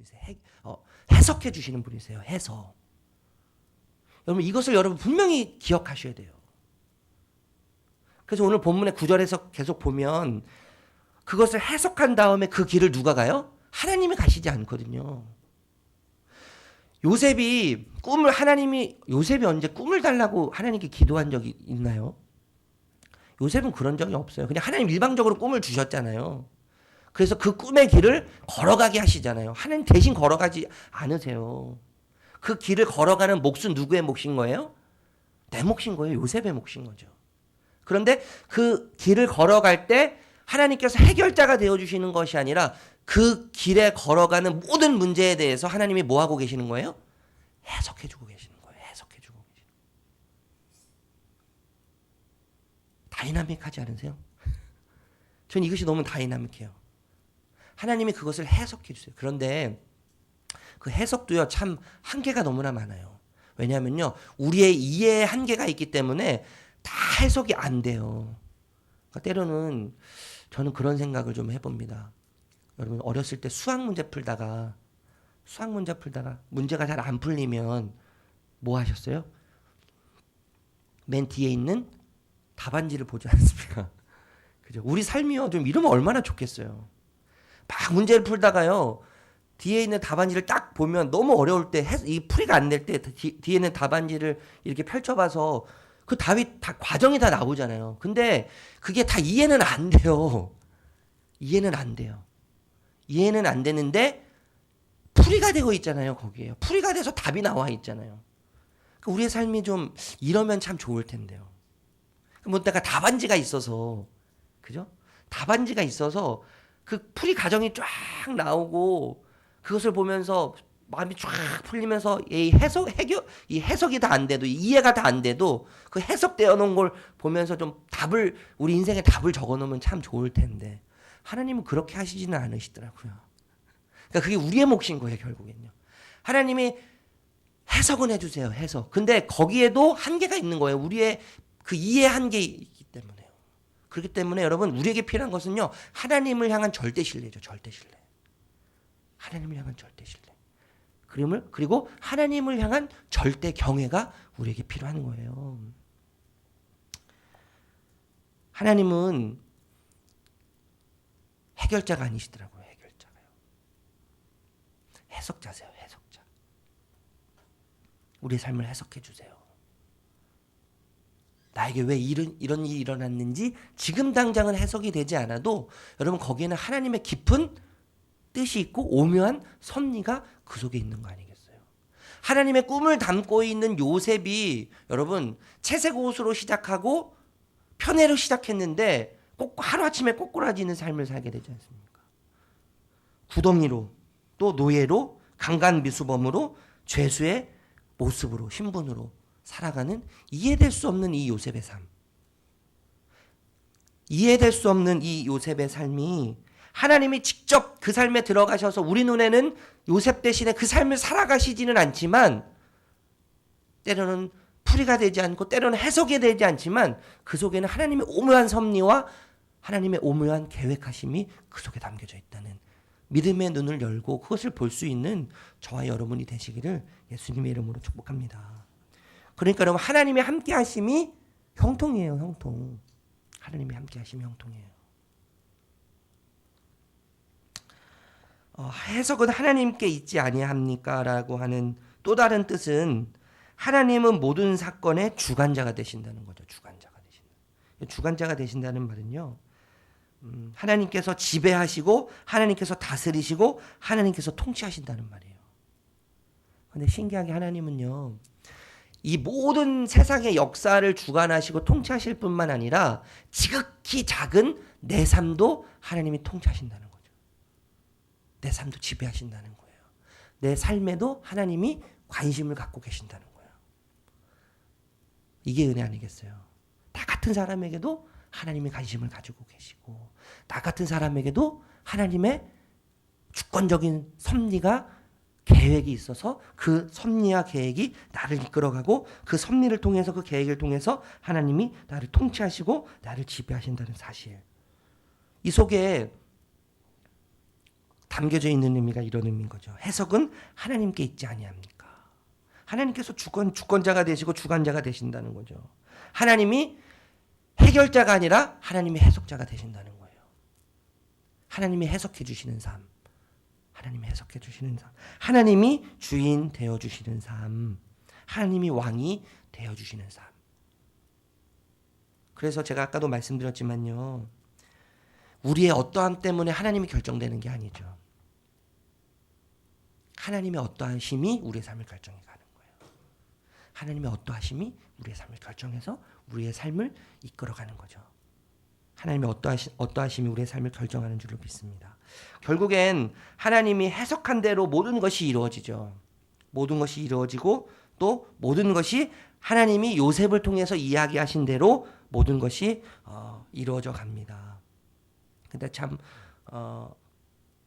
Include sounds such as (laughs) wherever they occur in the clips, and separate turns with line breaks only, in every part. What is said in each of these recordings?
분이세요. 해, 어, 해석해 주시는 분이세요. 해석. 여러분 이것을 여러분 분명히 기억하셔야 돼요. 그래서 오늘 본문의 구절에서 계속 보면 그것을 해석한 다음에 그 길을 누가 가요? 하나님이 가시지 않거든요. 요셉이 꿈을 하나님이 요셉이 언제 꿈을 달라고 하나님께 기도한 적이 있나요? 요셉은 그런 적이 없어요. 그냥 하나님 일방적으로 꿈을 주셨잖아요. 그래서 그 꿈의 길을 걸어가게 하시잖아요. 하나님 대신 걸어가지 않으세요. 그 길을 걸어가는 몫은 누구의 몫인 거예요? 내 몫인 거예요. 요셉의 몫인 거죠. 그런데 그 길을 걸어갈 때 하나님께서 해결자가 되어 주시는 것이 아니라 그 길에 걸어가는 모든 문제에 대해서 하나님이 뭐 하고 계시는 거예요? 해석해 주고 계시는 거예요. 해석해 주고 계시는. 다이나믹하지 않으세요? (laughs) 전 이것이 너무 다이나믹해요. 하나님이 그것을 해석해 주세요. 그런데 그 해석도요 참 한계가 너무나 많아요. 왜냐하면요 우리의 이해의 한계가 있기 때문에 다 해석이 안 돼요. 그러니까 때로는 저는 그런 생각을 좀 해봅니다. 여러분 어렸을 때 수학 문제 풀다가 수학 문제 풀다가 문제가 잘 안 풀리면 뭐 하셨어요? 맨 뒤에 있는 답안지를 보지 않습니까? (laughs) 그죠? 우리 삶이요 좀 이러면 얼마나 좋겠어요. 막 문제를 풀다가요 뒤에 있는 답안지를 딱 보면 너무 어려울 때 이 풀이가 안 될 때 뒤에 있는 답안지를 이렇게 펼쳐봐서 그 답이 다 과정이 다 나오잖아요. 근데 그게 다 이해는 안 돼요. 이해는 안 돼요. 이해는 안 되는데 풀이가 되고 있잖아요. 거기에 풀이가 돼서 답이 나와 있잖아요. 그러니까 우리의 삶이 좀 이러면 참 좋을 텐데요. 뭐 내가 답안지가 있어서 그죠? 답안지가 있어서 그 풀이 과정이 쫙 나오고 그것을 보면서 마음이 쫙 풀리면서 이 해석 해결 이 해석이 다 안 돼도 이해가 다 안 돼도 그 해석되어 놓은 걸 보면서 좀 답을 우리 인생에 답을 적어 놓으면 참 좋을 텐데 하나님은 그렇게 하시지는 않으시더라고요. 그러니까 그게 우리의 몫인 거예요, 결국엔요. 하나님이 해석은 해주세요, 해석. 근데 거기에도 한계가 있는 거예요. 우리의 그 이해 때문에요. 그렇기 때문에 여러분, 우리에게 필요한 것은요, 하나님을 향한 절대 신뢰죠, 절대 신뢰. 하나님을 향한 절대 신뢰. 그림을 그리고 하나님을 향한 절대 경외가 우리에게 필요한 거예요. 하나님은 해결자가 아니시더라고요. 해결자가요. 해석자세요. 해석자. 우리의 삶을 해석해 주세요. 나에게 왜 이런 이런 일이 일어났는지 지금 당장은 해석이 되지 않아도 여러분 거기에는 하나님의 깊은 뜻이 있고 오묘한 섭리가 그 속에 있는 거 아니겠어요? 하나님의 꿈을 담고 있는 요셉이 여러분 채색 옷으로 시작하고 편애로 시작했는데 꼭 하루아침에 꼬꾸라지는 삶을 살게 되지 않습니까? 구덩이로 또 노예로 강간 미수범으로 죄수의 모습으로 신분으로 살아가는 이해될 수 없는 이 요셉의 삶. 이해될 수 없는 이 요셉의 삶이 하나님이 직접 그 삶에 들어가셔서 우리 눈에는 요셉 대신에 그 삶을 살아가시지는 않지만 때로는 풀이가 되지 않고 때로는 해석이 되지 않지만 그 속에는 하나님의 오묘한 섭리와 하나님의 오묘한 계획하심이 그 속에 담겨져 있다는 믿음의 눈을 열고 그것을 볼 수 있는 저와 여러분이 되시기를 예수님의 이름으로 축복합니다. 그러니까 여러분 하나님의 함께 하심이 형통이에요, 형통. 하나님의 함께 하심이 형통이에요. 어, 해석은 하나님께 있지 아니합니까라고 하는 또 다른 뜻은 하나님은 모든 사건의 주관자가 되신다는 거죠. 주관자가 되신다. 주관자가 되신다는 말은요. 음, 하나님께서 지배하시고 하나님께서 다스리시고 하나님께서 통치하신다는 말이에요. 근데 신기하게 하나님은요. 이 모든 세상의 역사를 주관하시고 통치하실 뿐만 아니라 지극히 작은 내 삶도 하나님이 통치하신다는 거죠. 내 삶도 지배하신다는 거예요. 내 삶에도 하나님이 관심을 갖고 계신다는 거예요. 이게 은혜 아니겠어요? 나 같은 사람에게도 하나님이 관심을 가지고 계시고 나 같은 사람에게도 하나님의 주권적인 섭리가 계획이 있어서 그 섭리와 계획이 나를 이끌어가고 그 섭리를 통해서 그 계획을 통해서 하나님이 나를 통치하시고 나를 지배하신다는 사실. 이 속에 담겨져 있는 의미가 이런 의미인 거죠. 해석은 하나님께 있지 아니합니까? 하나님께서 주권 주권자가 되시고 주관자가 되신다는 거죠. 하나님이 해결자가 아니라 하나님이 해석자가 되신다는 거예요. 하나님이 해석해 주시는 삶. 하나님이 해석해 주시는 삶. 하나님이 주인 되어 주시는 삶. 하나님이 왕이 되어 주시는 삶. 그래서 제가 아까도 말씀드렸지만요. 우리의 어떠함 때문에 하나님이 결정되는 게 아니죠. 하나님의 어떠하심이 우리의 삶을 결정해 가는 거예요. 하나님의 어떠하심이 우리의 삶을 결정해서 우리의 삶을 이끌어 가는 거죠. 하나님의 어떠하시, 어떠하심이 우리의 삶을 결정하는 줄로 믿습니다. 결국엔 하나님이 해석한 대로 모든 것이 이루어지죠. 모든 것이 이루어지고 또 모든 것이 하나님이 요셉을 통해서 이야기하신 대로 모든 것이 어, 이루어져 갑니다. 근데 참 어,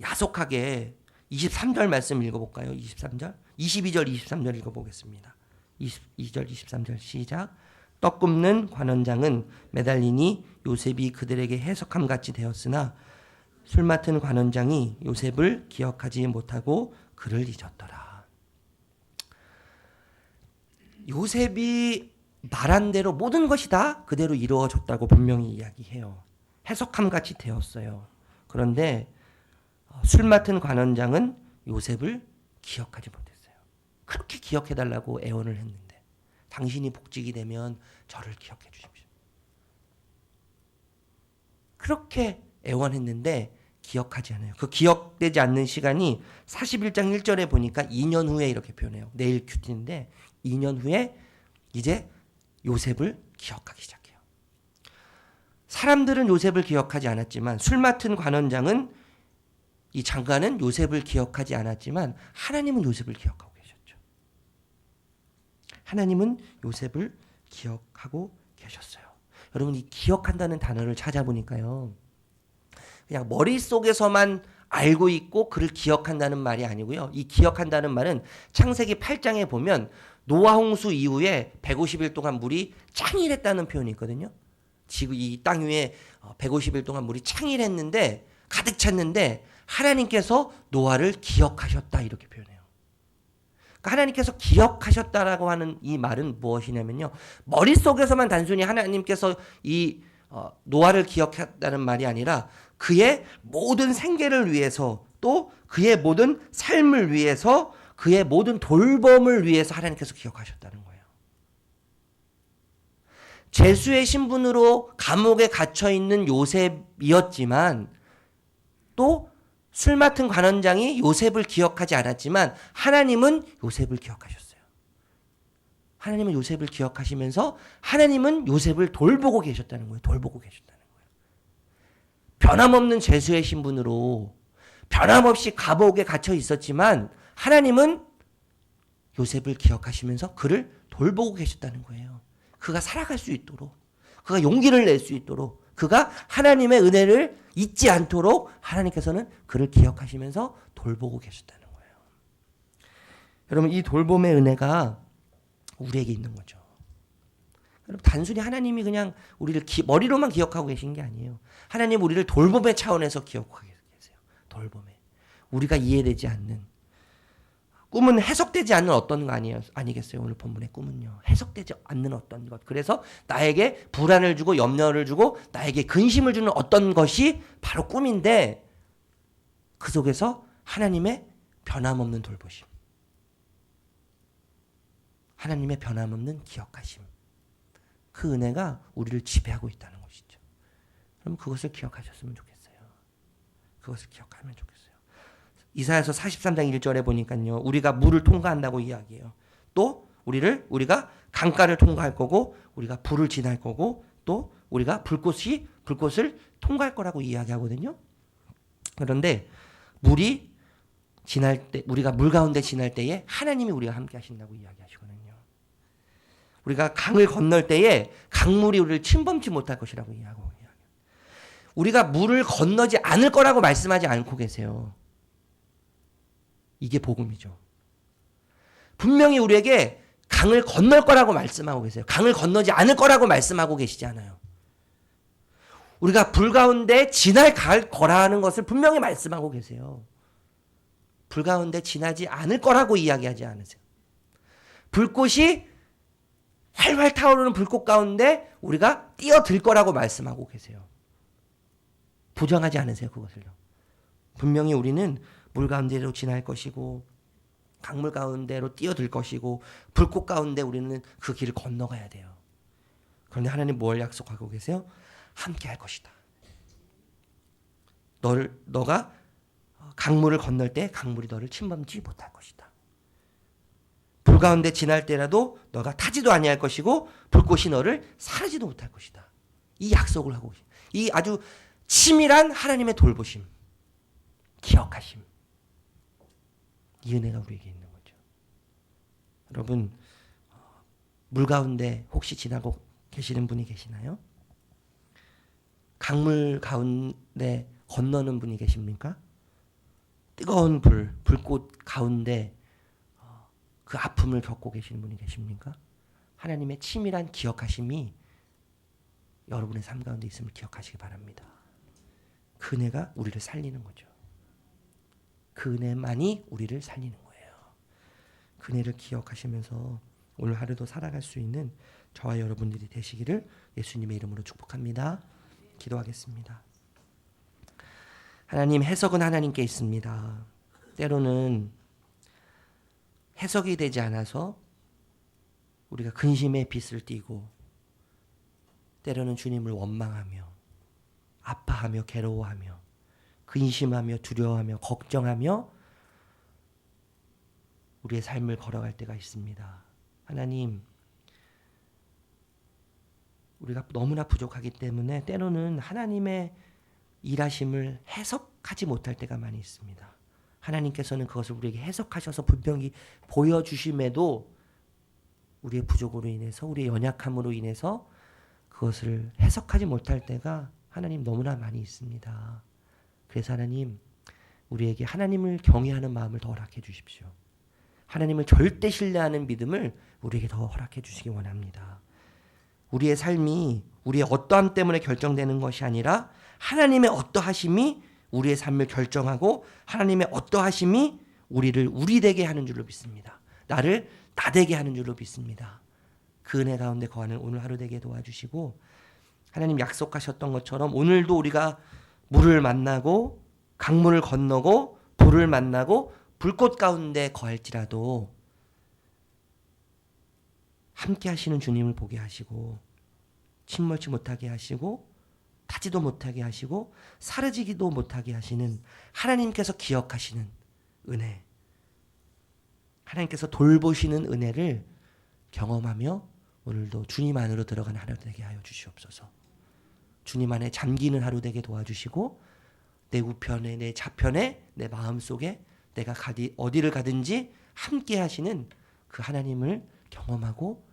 야속하게 23절 말씀 읽어볼까요? 23절, 22절, 23절 읽어보겠습니다. 22절, 23절 시작. 떡 굽는 관원장은 매달리니 요셉이 그들에게 해석함 같이 되었으나 술 맡은 관원장이 요셉을 기억하지 못하고 그를 잊었더라. 요셉이 말한 대로 모든 것이 다 그대로 이루어졌다고 분명히 이야기해요. 해석함 같이 되었어요. 그런데 어, 술 맡은 관원장은 요셉을 기억하지 못했어요. 그렇게 기억해 달라고 애원을 했는데 당신이 복직이 되면 저를 기억해 주십시오. 그렇게 애원했는데 기억하지 않아요. 그 기억되지 않는 시간이 41장 1절에 보니까 2년 후에 이렇게 표현해요. 내일 큐티인데 2년 후에 이제 요셉을 기억하기 시작해요. 사람들은 요셉을 기억하지 않았지만 술 맡은 관원장은 이 장관은 요셉을 기억하지 않았지만 하나님은 요셉을 기억하고. 하나님은 요셉을 기억하고 계셨어요. 여러분 이 기억한다는 단어를 찾아보니까요. 그냥 머릿속에서만 알고 있고 그를 기억한다는 말이 아니고요. 이 기억한다는 말은 창세기 8장에 보면 노아 홍수 이후에 150일 동안 물이 창일했다는 표현이 있거든요. 지금 이땅 위에 150일 동안 물이 창일했는데 가득 찼는데 하나님께서 노아를 기억하셨다 이렇게 표현해요. 그러니까 하나님께서 기억하셨다라고 하는 이 말은 무엇이냐면요. 머릿속에서만 단순히 하나님께서 이 어, 노아를 기억했다는 말이 아니라 그의 모든 생계를 위해서 또 그의 모든 삶을 위해서 그의 모든 돌봄을 위해서 하나님께서 기억하셨다는 거예요. 죄수의 신분으로 감옥에 갇혀 있는 요셉이었지만 또 술 맡은 관원장이 요셉을 기억하지 않았지만 하나님은 요셉을 기억하셨어요. 하나님은 요셉을 기억하시면서 하나님은 요셉을 돌보고 계셨다는 거예요. 돌보고 계셨다는 거예요. 변함없는 죄수의 신분으로 변함없이 감옥에 갇혀 있었지만 하나님은 요셉을 기억하시면서 그를 돌보고 계셨다는 거예요. 그가 살아갈 수 있도록, 그가 용기를 낼 수 있도록, 그가 하나님의 은혜를 잊지 않도록 하나님께서는 그를 기억하시면서 돌보고 계셨다는 거예요. 여러분, 이 돌봄의 은혜가 우리에게 있는 거죠. 여러분, 단순히 하나님이 그냥 우리를 기, 머리로만 기억하고 계신 게 아니에요. 하나님 우리를 돌봄의 차원에서 기억하고 계세요. 돌봄에. 우리가 이해되지 않는 꿈은 해석되지 않는 어떤 거 아니에요? 아니겠어요? 오늘 본문의 꿈은요. 해석되지 않는 어떤 것. 그래서 나에게 불안을 주고 염려를 주고 나에게 근심을 주는 어떤 것이 바로 꿈인데 그 속에서 하나님의 변함없는 돌보심. 하나님의 변함없는 기억하심. 그 은혜가 우리를 지배하고 있다는 것이죠. 그럼 그것을 기억하셨으면 좋겠어요. 그것을 기억하면 좋겠어요. 이사야서 43장 1절에 보니까요. 우리가 물을 통과한다고 이야기해요. 또 우리를 우리가 강가를 통과할 거고 우리가 불을 지날 거고 또 우리가 불꽃이 불꽃을 통과할 거라고 이야기하거든요. 그런데 물이 지날 때 우리가 물 가운데 지날 때에 하나님이 우리와 함께 하신다고 이야기하시거든요. 우리가 강을 건널 때에 강물이 우리를 침범치 못할 것이라고 이야기하고 우리가 물을 건너지 않을 거라고 말씀하지 않고 계세요. 이게 복음이죠. 분명히 우리에게 강을 건널 거라고 말씀하고 계세요. 강을 건너지 않을 거라고 말씀하고 계시지 않아요. 우리가 불 가운데 지날 갈 거라는 것을 분명히 말씀하고 계세요. 불 가운데 지나지 않을 거라고 이야기하지 않으세요. 불꽃이 활활 타오르는 불꽃 가운데 우리가 뛰어들 거라고 말씀하고 계세요. 부정하지 않으세요, 그것을요. 분명히 우리는 물 가운데로 지날 것이고 강물 가운데로 뛰어들 것이고 불꽃 가운데 우리는 그 길을 건너가야 돼요. 그런데 하나님 뭘 약속하고 계세요? 함께 할 것이다. 너를 너가 강물을 건널 때 강물이 너를 침범지 못할 것이다. 불 가운데 지날 때라도 너가 타지도 아니할 것이고 불꽃이 너를 사르지도 못할 것이다. 이 약속을 하고. 이 아주 치밀한 하나님의 돌보심, 기억하심. 이 은혜가 우리에게 있는 거죠. 여러분 어, 물 가운데 혹시 지나고 계시는 분이 계시나요? 강물 가운데 건너는 분이 계십니까? 뜨거운 불, 불꽃 가운데 어, 그 아픔을 겪고 계시는 분이 계십니까? 하나님의 치밀한 기억하심이 여러분의 삶 가운데 있음을 기억하시기 바랍니다. 그 은혜가 우리를 살리는 거죠. 그 은혜만이 우리를 살리는 거예요. 그 은혜를 기억하시면서 오늘 하루도 살아갈 수 있는 저와 여러분들이 되시기를 예수님의 이름으로 축복합니다. 기도하겠습니다. 하나님 해석은 하나님께 있습니다. 때로는 해석이 되지 않아서 우리가 근심의 빛을 띠고 때로는 주님을 원망하며 아파하며 괴로워하며 근심하며 두려워하며 걱정하며 우리의 삶을 걸어갈 때가 있습니다. 하나님 우리가 너무나 부족하기 때문에 때로는 하나님의 일하심을 해석하지 못할 때가 많이 있습니다. 하나님께서는 그것을 우리에게 해석하셔서 분명히 보여주심에도 우리의 부족으로 인해서 우리의 연약함으로 인해서 그것을 해석하지 못할 때가 하나님 너무나 많이 있습니다. 그래서 하나님 우리에게 하나님을 경외하는 마음을 더 허락해 주십시오. 하나님을 절대 신뢰하는 믿음을 우리에게 더 허락해 주시기 원합니다. 우리의 삶이 우리의 어떠함 때문에 결정되는 것이 아니라 하나님의 어떠하심이 우리의 삶을 결정하고 하나님의 어떠하심이 우리를 우리 되게 하는 줄로 믿습니다. 나를 나 되게 하는 줄로 믿습니다. 그 은혜 가운데 거하는 오늘 하루 되게 도와주시고 하나님 약속하셨던 것처럼 오늘도 우리가 물을 만나고 강물을 건너고 불을 만나고 불꽃 가운데 거할지라도 함께 하시는 주님을 보게 하시고 침몰치 못하게 하시고 타지도 못하게 하시고 사라지기도 못하게 하시는 하나님께서 기억하시는 은혜 하나님께서 돌보시는 은혜를 경험하며 오늘도 주님 안으로 들어간 하루 되게 하여 주시옵소서. 주님 안에 잠기는 하루 되게 도와주시고 내 우편에 내 좌편에 내 마음 속에 내가 가디 어디를 가든지 함께 하시는 그 하나님을 경험하고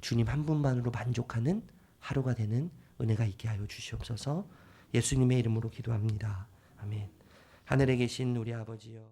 주님 한 분만으로 만족하는 하루가 되는 은혜가 있게 하여 주시옵소서. 예수님의 이름으로 기도합니다. 아멘. 하늘에 계신 우리 아버지여